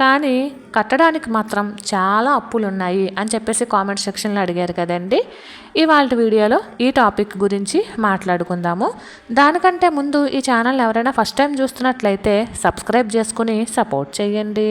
కానీ కట్టడానికి మాత్రం చాలా అప్పులు ఉన్నాయి అని చెప్పేసి కామెంట్ సెక్షన్లో అడిగారు కదండి. ఇవాళ వీడియోలో ఈ టాపిక్ గురించి మాట్లాడుకుందాము. దానికంటే ముందు ఈ ఛానల్ ఎవరైనా ఫస్ట్ టైం చూస్తున్నట్లయితే సబ్స్క్రైబ్ చేసుకుని సపోర్ట్ చేయండి.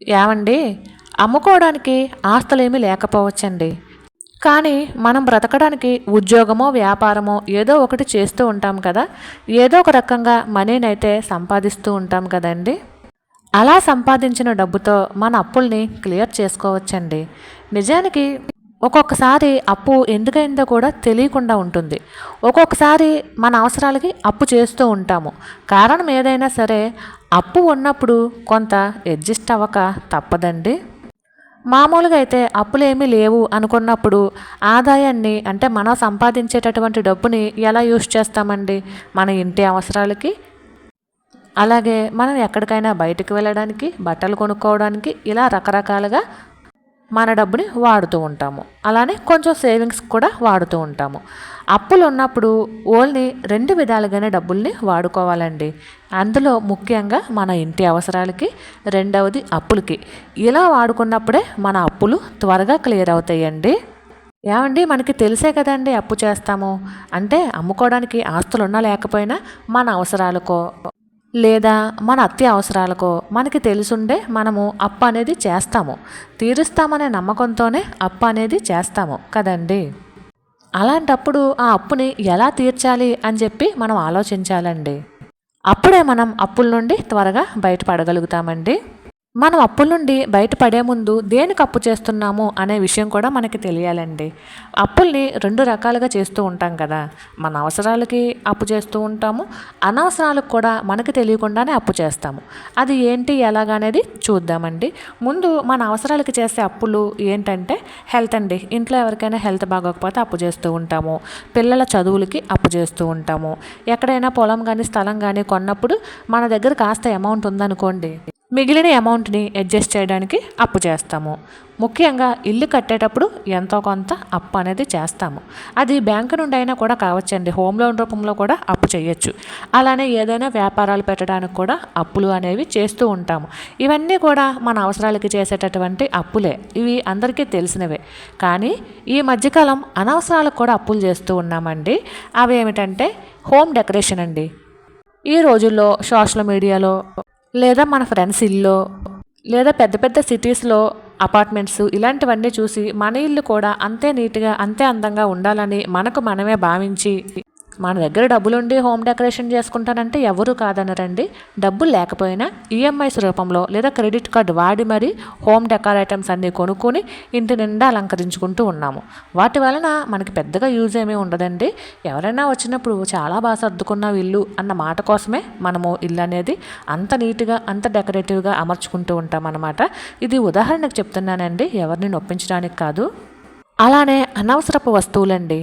ఏమండి? అమ్ముకోవడానికి ఆస్తులేమీ లేకపోవచ్చండి. కానీ మనం బ్రతకడానికి ఉద్యోగమో వ్యాపారమో ఏదో ఒకటి చేస్తూ ఉంటాం కదా. ఏదో ఒక రకంగా మనీని అయితే సంపాదిస్తూ ఉంటాం కదండి. అలా సంపాదించిన డబ్బుతో మన అప్పుల్ని క్లియర్ చేసుకోవచ్చండి. నిజానికి ఒక్కొక్కసారి అప్పు ఎందుకైందో కూడా తెలియకుండా ఉంటుంది. ఒక్కొక్కసారి మన అవసరాలకి అప్పు చేస్తూ ఉంటాము. కారణం ఏదైనా సరే అప్పు ఉన్నప్పుడు కొంత అడ్జస్ట్ అవ్వక తప్పదండి. మామూలుగా అయితే అప్పులేమీ లేవు అనుకున్నప్పుడు ఆదాయాన్ని అంటే మనం సంపాదించేటటువంటి డబ్బుని ఎలా యూజ్ చేస్తామండి మన ఇంటి అవసరాలకి? అలాగే మనం ఎక్కడికైనా బయటకు వెళ్ళడానికి బట్టలు కొనుక్కోవడానికి ఇలా రకరకాలుగా మన డబ్బుని వాడుతూ ఉంటాము. అలానే కొంచెం సేవింగ్స్ కూడా వాడుతూ ఉంటాము. అప్పులు ఉన్నప్పుడు ఓన్లీ రెండు విధాలుగానే డబ్బుల్ని వాడుకోవాలండి. అందులో ముఖ్యంగా మన ఇంటి అవసరాలకి రెండవది అప్పులకి. ఇలా వాడుకున్నప్పుడే మన అప్పులు త్వరగా క్లియర్ అవుతాయండి. ఏమండి? మనకి తెలిసే కదండి అప్పు చేస్తాము. అంటే అమ్ముకోవడానికి ఆస్తులు ఉన్నా లేకపోయినా మన అవసరాలకో లేదా మన అత్య అవసరాలకో మనకి తెలుసుండే మనము అప్పు అనేది చేస్తాము. తీరుస్తామనే నమ్మకంతోనే అప్పు అనేది చేస్తాము కదండి? అలాంటప్పుడు ఆ అప్పుని ఎలా తీర్చాలి అని చెప్పి మనం ఆలోచించాలండి. అప్పుడే మనం అప్పుల నుండి త్వరగా బయటపడగలుగుతామండి. మనం అప్పుల నుండి బయటపడే ముందు దేనికి అప్పు చేస్తున్నాము అనే విషయం కూడా మనకి తెలియాలండి. అప్పుల్ని రెండు రకాలుగా చేస్తూ ఉంటాం కదా. మన అవసరాలకి అప్పు చేస్తూ ఉంటాము అనవసరాలకు కూడా మనకి తెలియకుండానే అప్పు చేస్తాము. అది ఏంటి ఎలాగనేది చూద్దామండి. ముందు మన అవసరాలకి చేసే అప్పులు ఏంటంటే హెల్త్ అండి. ఇంట్లో ఎవరికైనా హెల్త్ బాగోకపోతే అప్పు చేస్తూ ఉంటాము. పిల్లల చదువులకి అప్పు చేస్తూ ఉంటాము. ఎక్కడైనా పొలం కానీ స్థలం కానీ కొన్నప్పుడు మన దగ్గర కాస్త అమౌంట్ ఉందనుకోండి. మిగిలిన అమౌంట్ని అడ్జస్ట్ చేయడానికి అప్పు చేస్తాము. ముఖ్యంగా ఇల్లు కట్టేటప్పుడు ఎంతో కొంత అప్పు అనేది చేస్తాము. అది బ్యాంకు నుండి అయినా కూడా కావచ్చండి. హోమ్ లోన్ రూపంలో కూడా అప్పు చేయొచ్చు. అలానే ఏదైనా వ్యాపారాలు పెట్టడానికి కూడా అప్పులు అనేవి చేస్తూ ఉంటాము. ఇవన్నీ కూడా మన అవసరాలకి చేసేటటువంటి అప్పులే. ఇవి అందరికీ తెలిసినవే. కానీ ఈ మధ్యకాలం అనవసరాలకు కూడా అప్పులు చేస్తూ ఉన్నామండి. అవి ఏమిటంటే హోమ్ డెకరేషన్ అండి. ఈ రోజుల్లో సోషల్ మీడియాలో లేదా మన ఫ్రెండ్స్ ఇల్లు లేదా పెద్ద పెద్ద సిటీస్లో అపార్ట్మెంట్స్ ఇలాంటివన్నీ చూసి మన ఇల్లు కూడా అంతే నీట్గా అంతే అందంగా ఉండాలని మనకు మనమే భావించి మన దగ్గర డబ్బులుండి హోమ్ డెకరేషన్ చేసుకుంటానంటే ఎవరు కాదనరండి. డబ్బులు లేకపోయినా ఈఎంఐస్ రూపంలో లేదా క్రెడిట్ కార్డు వాడి మరీ హోమ్ డెకార్ ఐటమ్స్ అన్నీ కొనుక్కొని ఇంటి నిండా అలంకరించుకుంటూ ఉన్నాము. వాటి వలన మనకి పెద్దగా యూజ్ ఏమీ ఉండదండి. ఎవరైనా వచ్చినప్పుడు చాలా బాగా సర్దుకున్న ఇల్లు అన్న మాట కోసమే మనము ఇల్లు అనేది అంత నీట్గా అంత డెకరేటివ్గా అమర్చుకుంటూ ఉంటాం అన్నమాట ఇది ఉదాహరణకు చెప్తున్నానండి ఎవరిని నొప్పించడానికి కాదు. అలానే అనవసరపు వస్తువులండి.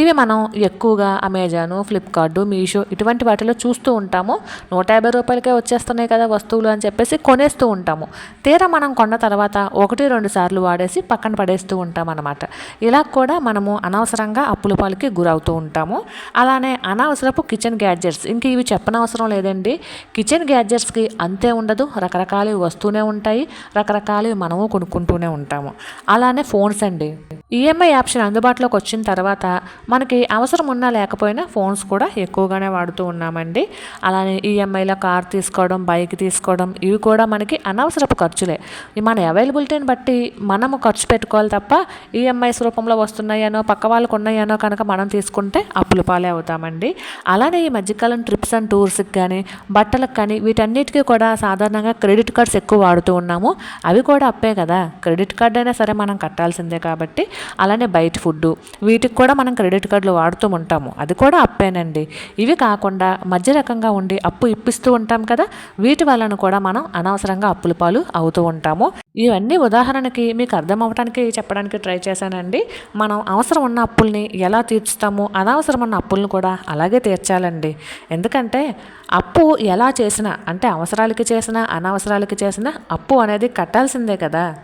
ఇవి మనం ఎక్కువగా అమెజాను ఫ్లిప్కార్టు మీషో ఇటువంటి వాటిలో చూస్తూ ఉంటాము. నూట యాభై రూపాయలకే వచ్చేస్తున్నాయి కదా వస్తువులు అని చెప్పేసి కొనేస్తూ ఉంటాము. తీరా మనం కొన్న తర్వాత ఒకటి రెండు సార్లు వాడేసి పక్కన పడేస్తూ ఉంటాం అనమాట ఇలా కూడా మనము అనవసరంగా అప్పుల పాలకి గురవుతూ ఉంటాము. అలానే అనవసరపు కిచెన్ గ్యాడ్జెట్స్ ఇంక ఇవి చెప్పనవసరం లేదండి. కిచెన్ గ్యాడ్జెట్స్కి అంతే ఉండదు రకరకాలు వస్తూనే ఉంటాయి రకరకాలు మనము కొనుక్కుంటూనే ఉంటాము. అలానే ఫోన్స్ అండి. ఈఎంఐ ఆప్షన్ అందుబాటులోకి వచ్చిన తర్వాత మనకి అవసరం ఉన్నా లేకపోయినా ఫోన్స్ కూడా ఎక్కువగానే వాడుతూ ఉన్నామండి. అలానే ఈఎంఐలో కార్ తీసుకోవడం బైక్ తీసుకోవడం ఇవి కూడా మనకి అనవసరపు ఖర్చులే. మన అవైలబిలిటీని బట్టి మనము ఖర్చు పెట్టుకోవాలి తప్ప ఈఎంఐస్ రూపంలో వస్తున్నాయనో పక్క వాళ్ళకు ఉన్నాయనో కనుక మనం తీసుకుంటే అప్పులు పాలే అవుతామండి. అలానే ఈ మధ్యకాలం ట్రిప్స్ అండ్ టూర్స్కి కానీ బట్టలకు కానీ వీటన్నిటికీ కూడా సాధారణంగా క్రెడిట్ కార్డ్స్ ఎక్కువ వాడుతూ ఉన్నాము. అవి కూడా అప్పే కదా. క్రెడిట్ కార్డ్ అయినా సరే మనం కట్టాల్సిందే కాబట్టి. అలానే బయట ఫుడ్ వీటికి కూడా మనం క్రెడిట్ కార్డులు వాడుతూ ఉంటాము. అది కూడా అప్పేనండి. ఇవి కాకుండా మధ్య రకంగా ఉండి అప్పు ఇప్పిస్తూ ఉంటాం కదా వీటి వలన కూడా మనం అనవసరంగా అప్పుల పాలు అవుతూ ఉంటాము. ఇవన్నీ ఉదాహరణకి మీకు అర్థం చెప్పడానికి ట్రై చేశానండి. మనం అవసరం ఉన్న అప్పుల్ని ఎలా తీర్చుతాము? అనవసరం ఉన్న అప్పులను కూడా అలాగే తీర్చాలండి. ఎందుకంటే అప్పు ఎలా చేసినా అంటే అవసరాలకి చేసినా అనవసరాలకి చేసినా అప్పు అనేది కట్టాల్సిందే కదా.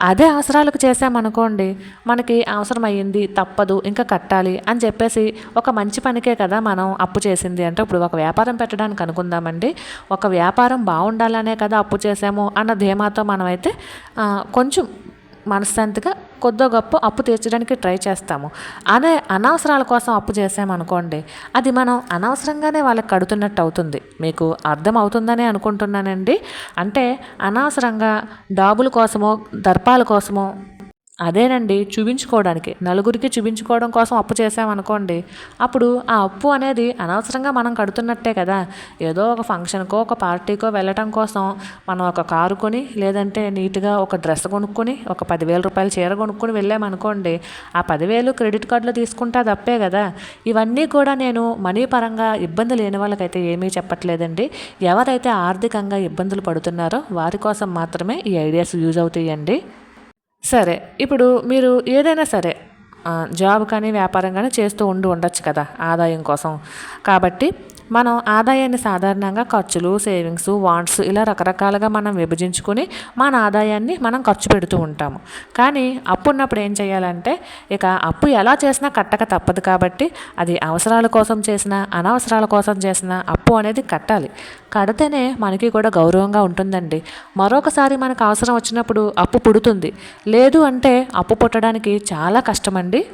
అదే అవసరాలకు చేసామనుకోండి మనకి అవసరం తప్పదు ఇంకా కట్టాలి అని చెప్పేసి ఒక మంచి పనికే కదా మనం అప్పు చేసింది అంటే ఇప్పుడు ఒక వ్యాపారం పెట్టడానికి అనుకుందామండి. ఒక వ్యాపారం బాగుండాలనే కదా అప్పు చేసాము అన్న ధీమాతో మనమైతే కొంచెం మనశ్శాంతిగా కొద్దో గొప్ప అప్పు తీర్చడానికి ట్రై చేస్తాము. అదే అనవసరాల కోసం అప్పు చేసామనుకోండి అది మనం అనవసరంగానే వాళ్ళకి కడుతున్నట్టు అవుతుంది. మీకు అర్థం అవుతుందని అనుకుంటున్నానండి. అంటే అనవసరంగా డాబుల కోసమో దర్పాల కోసమో అదేనండి చూపించుకోవడానికి. నలుగురికి చూపించుకోవడం కోసం అప్పు చేసామనుకోండి అప్పుడు ఆ అప్పు అనేది అనవసరంగా మనం కడుతున్నట్టే కదా. ఏదో ఒక ఫంక్షన్కో ఒక పార్టీకో వెళ్ళటం కోసం మనం ఒక కారు కొని లేదంటే నీట్గా ఒక డ్రెస్ కొనుక్కొని ఒక పదివేల రూపాయల చీర కొనుక్కొని వెళ్ళామనుకోండి ఆ పదివేలు క్రెడిట్ కార్డులో తీసుకుంటే అది కదా. ఇవన్నీ కూడా నేను మనీ పరంగా ఇబ్బంది లేని వాళ్ళకైతే ఏమీ చెప్పట్లేదండి. ఎవరైతే ఆర్థికంగా ఇబ్బందులు పడుతున్నారో వారి కోసం మాత్రమే ఈ ఐడియాస్ యూజ్ అవుతాయండి. సరే ఇప్పుడు మీరు ఏదైనా సరే జాబ్ కానీ వ్యాపారం కానీ చేస్తూ ఉండి ఉండొచ్చు కదా ఆదాయం కోసం. కాబట్టి మనం ఆదాయాన్ని సాధారణంగా ఖర్చులు సేవింగ్స్ వాంట్స్ ఇలా రకరకాలుగా మనం విభజించుకుని మన ఆదాయాన్ని మనం ఖర్చు పెడుతూ ఉంటాము. కానీ అప్పు ఉన్నప్పుడు ఏం చేయాలంటే ఇక అప్పు ఎలా చేసినా కట్టక తప్పదు కాబట్టి అది అవసరాల కోసం చేసినా అనవసరాల కోసం చేసినా అప్పు అనేది కట్టాలి. కడితేనే మనకి కూడా గౌరవంగా ఉంటుందండి. మరొకసారి మనకు అవసరం వచ్చినప్పుడు అప్పు పుడుతుంది. లేదు అంటే అప్పు పుట్టడానికి చాలా కష్టమండి.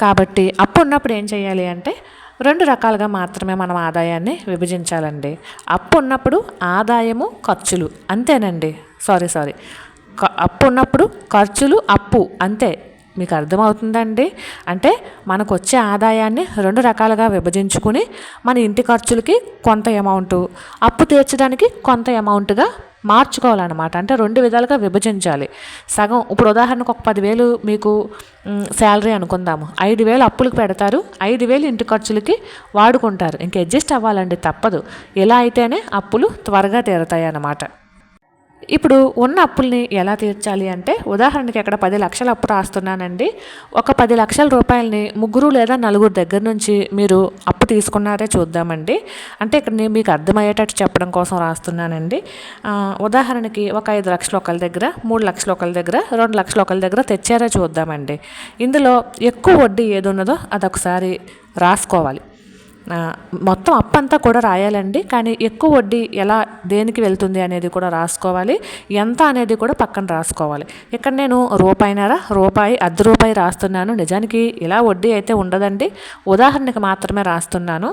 కాబట్టి అప్పు ఉన్నప్పుడు ఏం చేయాలి అంటే రెండు రకాలుగా మాత్రమే మనం ఆదాయాన్ని విభజించాలండి. అప్పు ఉన్నప్పుడు ఆదాయము ఖర్చులు అంతేనండి. Sorry sorry. అప్పు ఉన్నప్పుడు ఖర్చులు అప్పు అంతే. మీకు అర్థమవుతుందండి? అంటే మనకు వచ్చే ఆదాయాన్ని రెండు రకాలుగా విభజించుకుని మన ఇంటి ఖర్చులకి కొంత అమౌంట్ అప్పు తీర్చడానికి కొంత అమౌంట్గా మార్చుకోవాలన్నమాట. అంటే రెండు విధాలుగా విభజించాలి. సగం ఇప్పుడు ఉదాహరణకు ఒక పదివేలు మీకు శాలరీ అనుకుందాము. ఐదు వేలు అప్పులకు పెడతారు. ఐదు వేలు ఇంటి ఖర్చులకి వాడుకుంటారు. ఇంక అడ్జస్ట్ అవ్వాలండి తప్పదు. ఇలా అయితేనే అప్పులు త్వరగా తీరుతాయి అన్నమాట ఇప్పుడు ఉన్న అప్పుల్ని ఎలా తీర్చాలి అంటే ఉదాహరణకి ఇక్కడ పది లక్షల అప్పు రాస్తున్నానండి. ఒక పది లక్షల రూపాయలని ముగ్గురు లేదా నలుగురు దగ్గర నుంచి మీరు అప్పు తీసుకున్నారే చూద్దామండి. అంటే ఇక్కడ నేను మీకు అర్థమయ్యేటట్టు చెప్పడం కోసం రాస్తున్నానండి. ఉదాహరణకి ఒక ఐదు లక్షలు ఒకరి దగ్గర మూడు లక్షలు ఒకరి దగ్గర రెండు లక్షలు ఒకరి దగ్గర తెచ్చారే చూద్దామండి. ఇందులో ఎక్కువ వడ్డీ ఏది ఉన్నదో అదొకసారి రాసుకోవాలి. మొత్తం అప్పంతా కూడా రాయాలండి. కానీ ఎక్కువ వడ్డీ ఎలా దేనికి వెళ్తుంది అనేది కూడా రాసుకోవాలి. ఎంత అనేది కూడా పక్కన రాసుకోవాలి. ఇక్కడ నేను రూపాయినర రూపాయి అర్ధ రూపాయి రాస్తున్నాను. నిజానికి ఇలా వడ్డీ అయితే ఉండదండి. ఉదాహరణకి మాత్రమే రాస్తున్నాను.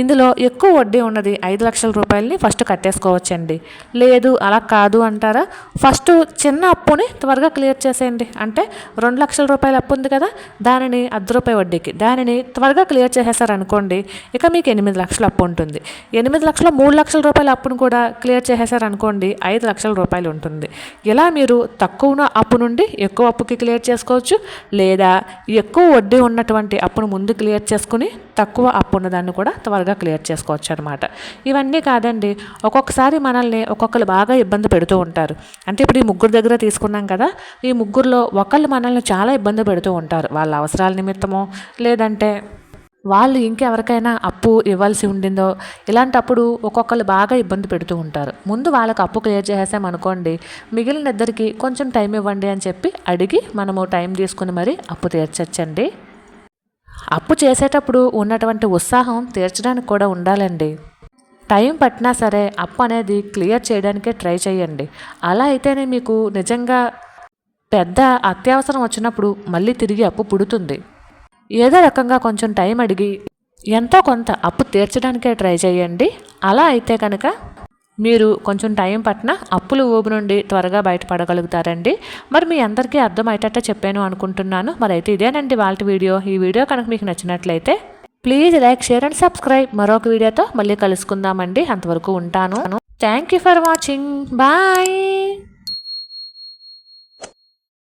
ఇందులో ఎక్కువ వడ్డీ ఉన్నది ఐదు లక్షల రూపాయలని ఫస్ట్ కట్టేసుకోవచ్చండి. లేదు అలా కాదు అంటారా? ఫస్ట్ చిన్న అప్పుని త్వరగా క్లియర్ చేసేయండి. అంటే రెండు లక్షల రూపాయల అప్పు ఉంది కదా దానిని అర్ధ రూపాయి వడ్డీకి దానిని త్వరగా క్లియర్ చేసేసారనుకోండి ఇక మీకు ఎనిమిది లక్షల అప్పు ఉంటుంది. ఎనిమిది లక్షల మూడు లక్షల రూపాయల అప్పును కూడా క్లియర్ చేసేసారనుకోండి ఐదు లక్షల రూపాయలు ఉంటుంది. ఇలా మీరు తక్కువ అప్పు నుండి ఎక్కువ అప్పుకి క్లియర్ చేసుకోవచ్చు లేదా ఎక్కువ వడ్డీ ఉన్నటువంటి అప్పును ముందు క్లియర్ చేసుకుని తక్కువ అప్పు ఉన్నదాన్ని కూడా త్వరగా క్లియర్ చేసుకోవచ్చు అనమాట ఇవన్నీ కాదండి ఒక్కొక్కసారి మనల్ని ఒక్కొక్కరు బాగా ఇబ్బంది పెడుతూ ఉంటారు. అంటే ఇప్పుడు ఈ ముగ్గురు దగ్గర తీసుకున్నాం కదా ఈ ముగ్గురులో ఒకళ్ళు మనల్ని చాలా ఇబ్బంది పెడుతూ ఉంటారు. వాళ్ళ అవసరాల నిమిత్తమో లేదంటే వాళ్ళు ఇంకెవరికైనా అప్పు ఇవ్వాల్సి ఉండిందో ఇలాంటప్పుడు ఒక్కొక్కరు బాగా ఇబ్బంది పెడుతూ ఉంటారు. ముందు వాళ్ళకి అప్పు క్లియర్ చేసేసామనుకోండి మిగిలిన ఇద్దరికి కొంచెం టైం ఇవ్వండి అని చెప్పి అడిగి మనము టైం తీసుకుని మరి అప్పు తీర్చచ్చండి. అప్పు చేసేటప్పుడు ఉన్నటువంటి ఉత్సాహం తీర్చడానికి కూడా ఉండాలండి. టైం పట్టినా సరే అప్పు అనేది క్లియర్ చేయడానికే ట్రై చేయండి. అలా అయితేనే మీకు నిజంగా పెద్ద అత్యవసరం వచ్చినప్పుడు మళ్ళీ తిరిగి అప్పు పుడుతుంది. ఏదో రకంగా కొంచెం టైం అడిగి ఎంతో కొంత అప్పు తీర్చడానికే ట్రై చేయండి. అలా అయితే కనుక మీరు కొంచెం టైం పట్టిన అప్పుల ఊబు నుండి త్వరగా బయటపడగలుగుతారండి. మరి మీ అందరికీ అర్థమయ్యేటట్టు చెప్పాను అనుకుంటున్నాను. మరి అయితే ఇదేనండి వాళ్ళ వీడియో. ఈ వీడియో కనుక మీకు నచ్చినట్లయితే please like share and subscribe. మరొక వీడియోతో మళ్ళీ కలుసుకుందామండి. అంతవరకు ఉంటాను. Thank you for watching. Bye.